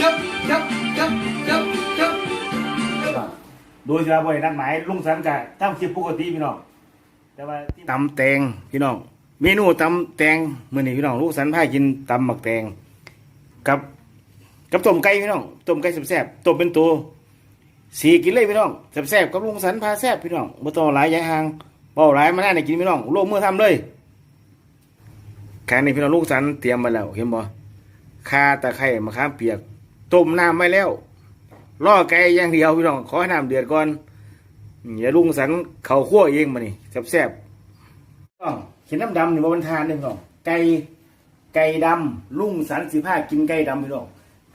ยับยับยับยับยับโดยจะบ่อยนัดหมายลุงสันกะทำคลิปปกติพี่น้องแต่ว่าตำแตงพี่น้อง เมนูตำแตงมื้อนี้พี่น้องลุงสันพากินตำหมักแตงกับกับต้มไก่พี่น้องต้มไก่แซ่บๆต้มเป็นตัวสีกินเลยพี่น้องแซ่บๆกับลุงสันพาแซ่บพี่น้องบ่ต้องหลายย่างห่างเบาหลายมาได้กินพี่น้องลงมือทำเลย แค่นี้พี่น้องลุงสันเตรียมมาแล้ว เห็นบ่ข่าตะไคร้มะขามเปียก ต้มน้ำไว้แล้วล่อไก่อย่างเดียวพี่น้องขอให้น้ำเดือดก่อนอย่าลุงสันเขาคั่วเองมานี่แซ่บๆต้องเห็นน้ำดำหนี่ว่ามันทานเนี่ยพี่น้องไก่ไก่ดำลุงสันสิผ้ากินไก่ดำพี่น้อง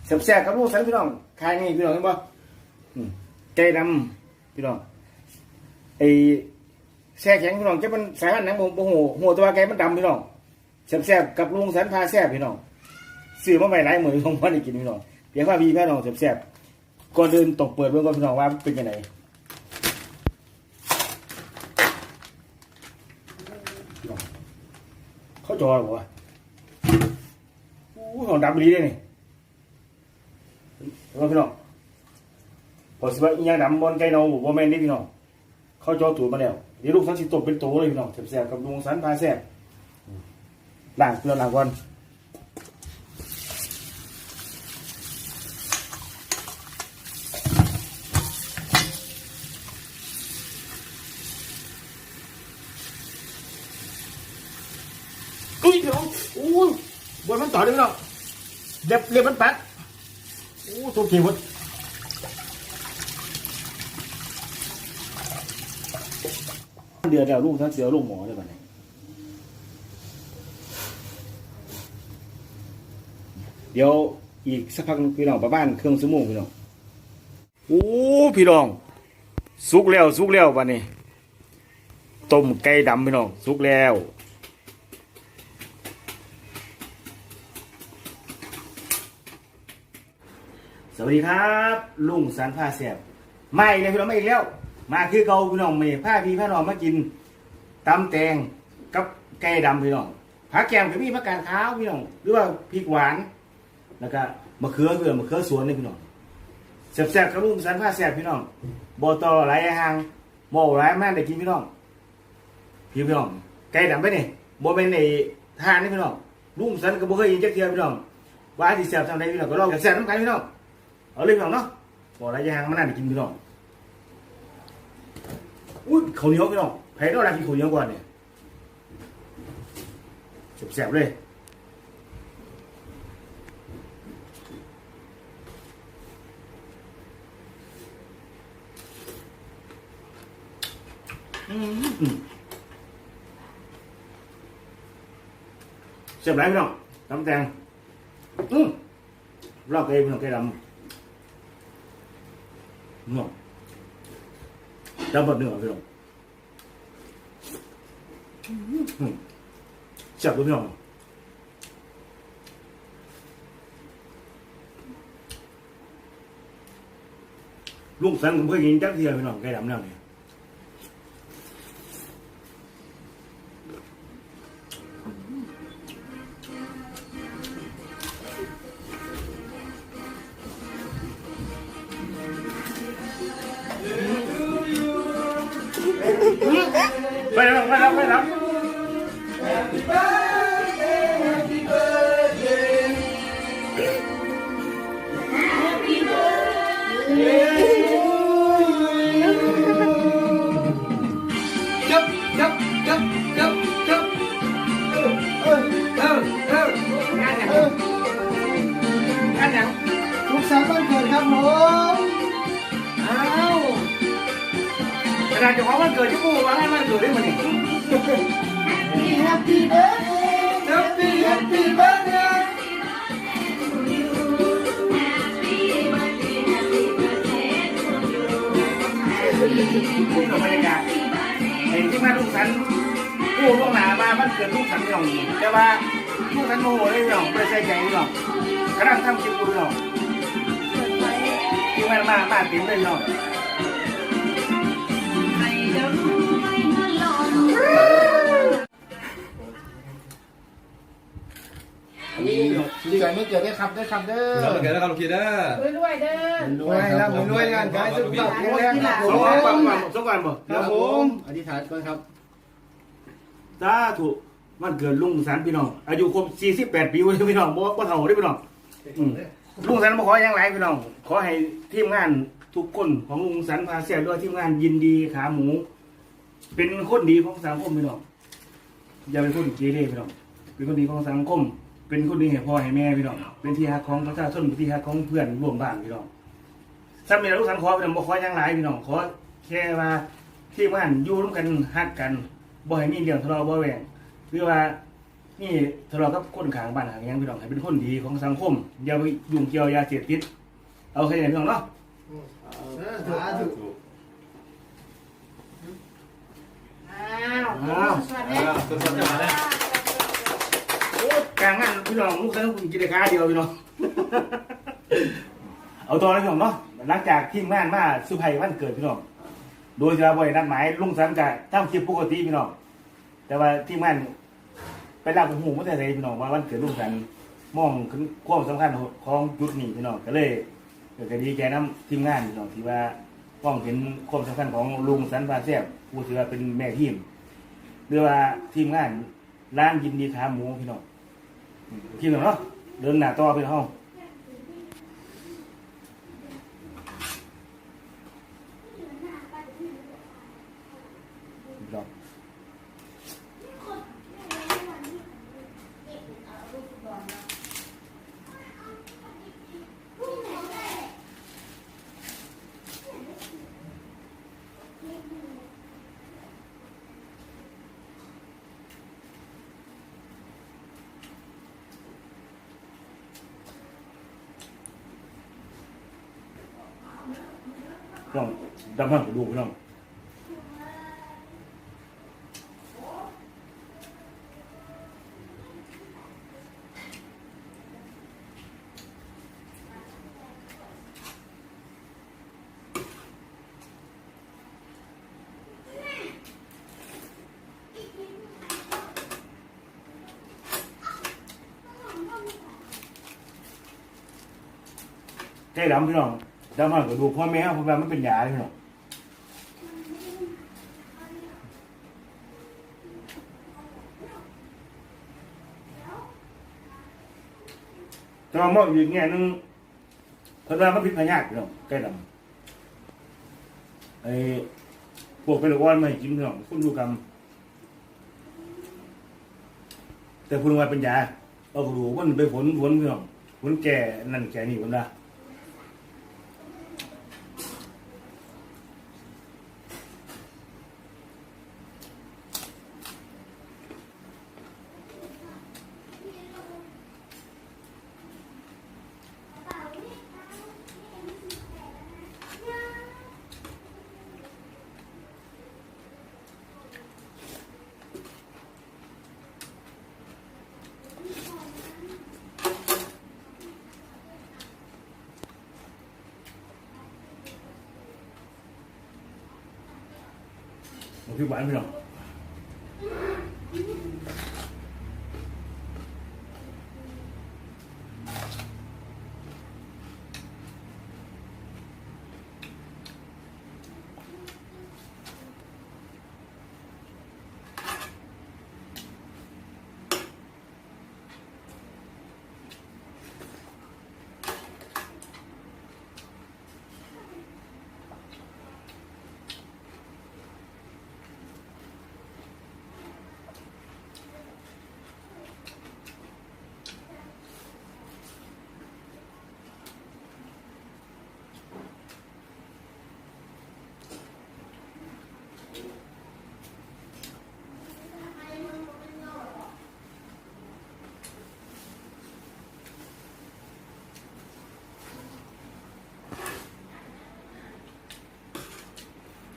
แซ่บๆกับลุงสันพี่น้องคายนี่พี่น้องเห็นปะอืมไก่ดำพี่น้องไอแช่แข็งพี่น้องจะมันสายพันธุ์หนังโมโหหัวตัวไก่มันดำพี่น้อง แซ่บๆกับลุงสันพาแซ่บพี่น้องซื้อมาใหม่หลายมือของพ่อได้กินพี่น้องเพียงว่าพี่พี่น้องแซ่บๆก่อนเดินตกเปิดเบื้องก่อนพี่น้องว่าเป็นยังไงเขาจอหรอวะอู้ของดำดีเลยนี่แล้วพี่น้องพอสิว่าอีหยังดำบนไก่เนาบ่แม่นนี่พี่น้องเขาจอตูดมาแล้วเดี๋ยวลูกสันสิตกเป็นโตเลยพี่น้องแซ่บๆกับลุงสันพาแซ่บ ล้างเกลือล้างก่อนอุ้ยเดี๋ยวอู้ยบนมันต่อเลยพี่น้องเล็บเล็บมันปัดอู้ตัวเขียวดเดือดแล้วลูกทั้งเสียวลูกหมอเลยป่ะเนี่ เดี๋ยวอีกสักพักพี่น้องประมาณเครื่องสมงพี่น้องโอ้พี่น้อง สุกแล้วสุกแล้ววันนี้ต้มไก่ดำพี่น้องสุกแล้วสวัสดีครับลุงสันผ้าแสบมาอีกแล้วพี่น้องมาอีกแล้ว มาคือเกาพี่น้องเมย์ผ้าพี่ผ้านองมากินตำแตงกับไก่ดำพี่น้องผักแกมกับพี่ผักกาดขาวพี่น้องหรือว่าพริกหวาน แล้วก็มะเขือเคือมะเขือสวนนี่พี่น้องแสบๆกับลุงสันผ้าแสบพี่น้องบอตอหลายห่างโมหลายมากได้กินพี่น้องพี่พี่น้องไก่ดำไปนี่โมเป็นในทานนี่พี่น้องลุงสันก็บ่เคยยินจักเทียพี่น้องว่าที่แสบทำไดพี่น้องก็ลองแสบน้ำกันพี่น้องเอาเลยพี่น้องเนาะบอกอะไรยางมันน่าจะกินพี่น้องอุ้ยข้าวเหนียวพี่น้องใครต้องรักกินข้าวเหนียวก่อนเนี่ยแสบๆเลย อืมเสียบไรพี่น้องตำแตงอืมลอกเองพี่น้องแกด ไปแล้วไปแล้วไปแล้ว นาดเจ้าของวันเกิดที่กูว่าให้วันเกิดได้มาเนี่ย Happy birthday Happy Happy birthday พูดกับบรรยากาศเห็นที่มาลูกสันกู้ล่วงหน้ามาวันเกิดลูกสันพี่องแต่ว่าลูกสันโมโหเลยพี่องไม่ใส่ใจพี่องกำลังทำคลิปกูพี่น้องที่มามามาเต็มเลยพี่อง มีใจเมื่อเกิดได้ครับได้ครับเด้อแล้วมันเกิดแล้วครับลูกพี่เด้อรวยๆเด้อรวยครับรวยงานขายสุขภาพแข็งแรงครับผสองมวันก่อนสองวันบ่ครับผมอธิษฐานก่อนครับสาธุมันเกิดลุงสันพี่น้องอายุครบ48ปีเว้พี่น้องบ่บ่เฒ่าเด้พี่น้องลุงสันบ่ขออย่างไรพี่น้อง ขอให้ทีมงานทุกคนของลุงสันพาเสียด้วยทีมงานยินดีขาหมู เป็นคนดีของสังคมพี่น้องอย่าเป็นคนเกเรพี่น้องเป็นคนดีของสังคม เป็นคนดีให้พ่อให้แม่พี่น้อง เป็นที่ฮักของประชาชนเป็นที่ฮักของเพื่อนร่วมบ้านพี่น้องสำเร็จลูกสันขอพี่น้องบ่ขออย่างไรพี่น้องขอแค่ว่าทีมงานอยู่ร่วมกันฮักกันบ่ให้มีเรื่องทะเลาะเบ่แหวงหรือว่านี่ทะเลาะกับคนข้างบ้านข้างหยังพี่น้องให้เป็นคนดีของสังคมอย่าไปยุ่งเกี่ยวยาเสพติดเอาแค่นี้พี่น้องเนาะสาธุอ้าวสวัสดีอ่าต้นางงานพี่น้องลูกสันคุณกินได้ค้าเดียวพี่น้อง เอาตัวแล้วพี่น้องเนาะหลังจากทีมงานมาสุภัยวันเกิดพี่น้อง โดยจะบ่อยนัดหมายลุงสันกะทำคลิปปกติพี่น้อง แต่ว่าทีมงานไปรับหูไมาแต่ไหนพี่น้องว่าวันเกิดลุงสันมองถึงความสำคัญของจุดนี้พี่น้องก็เลยเกิดดีใจน้ำทีมงานพี่น้องที่ว่ามองเห็นความสำคัญของลุงสันบาเซียบผู้ถือว่าเป็นแม่ทีมหรือว่าทีมงานร้านยินดีขาหมูพี่น้อง พี่น้องเนาะเดินหน้าต่อพี่น้องพี่น้อง พี่น้องดำมันดูพี่น้องใจดำพี่น้อง ดำมันก็ดูพ่อแม่เพ่อแม่ามันเป็นยาเลยพี่น้องแต่ว่ามองอีกแง่หนึงเพราะว่ามันพิษพยาธิพี่น้องใกล้ดำไอ้พวกเป็นลูกอ่อนไม่ให้กินพี่น้องคุณดูกรรมแต่คุณว่าเป็นยาเอาไปดูมันไปผลผลพี่น้องผลแก่นั่นแก่นี่ผลละ ผมพี่หวา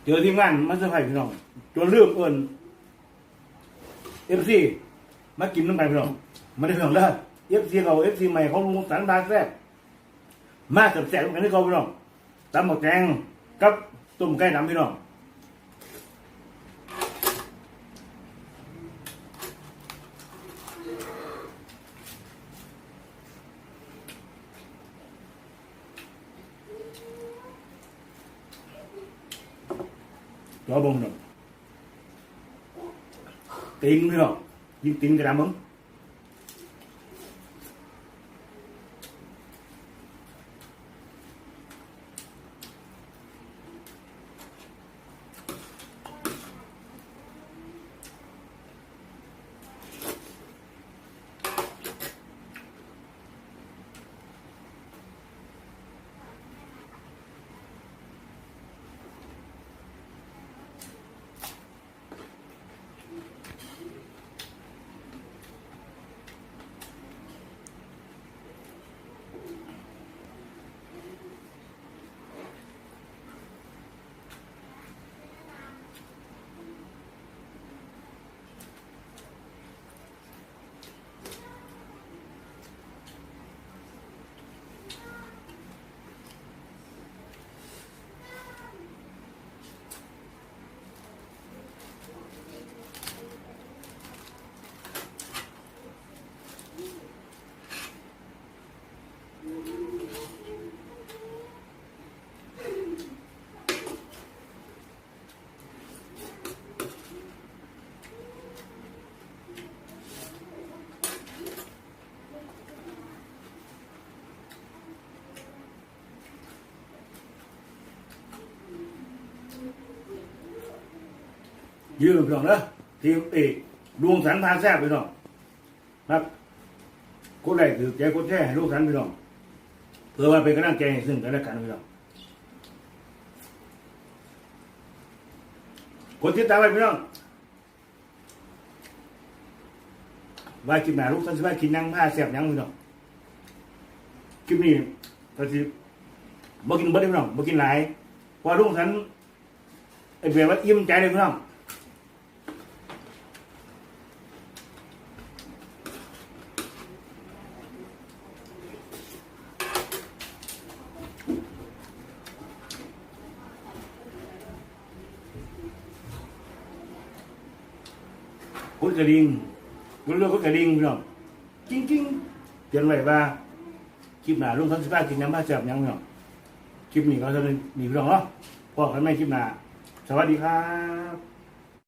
เจอทีมงานมาเซอร์ไพรส์พี่น้องจนเรื่องเอิญเอฟซีมากินน้ำไปพี่น้องมาได้พี่น้องเล้เอฟซีเราเอฟซีใหม่ของลุงสันบาแซ่บมาเสร็จแซ่บกันที่เขาพี่น้องตำหมกแกงกับต้มไก่น้ำพี่น้อง จอเบงพี่น้องตี ยืมพี่น้องนะทีมเอกดวงสันพาแซ่บพี่น้องครับคนใดถือใจคนแท้ให้ลูกสันพี่น้องเพื่อว่าเป็นกำลังใจซึ่งกันและกันพี่น้องคนที่ตามไปพี่น้องว่ากินหนาลูกสันสิว่ากินยังผ้าแซ่บยังพี่น้องคลิปนี้ก็สิบ่กินเบิดเด้พี่น้องบ่กินหลายพราะว่าลูกสันไอ้เบียว่าอิ่มใจเลยพี่น้อง คนกระดิ่งคนเรื่องคนกระดิ่งพี่น้องจริงจริงเตือนไว้ว่าคลิปหนาลุงทั้งสิบห้ากินน้ำผ้าจับยังพี่น้องคลิปนี้ก็จะเป็นมีพี่น้องเนาะพอกันไม่คลิปหนาสวัสดีครับ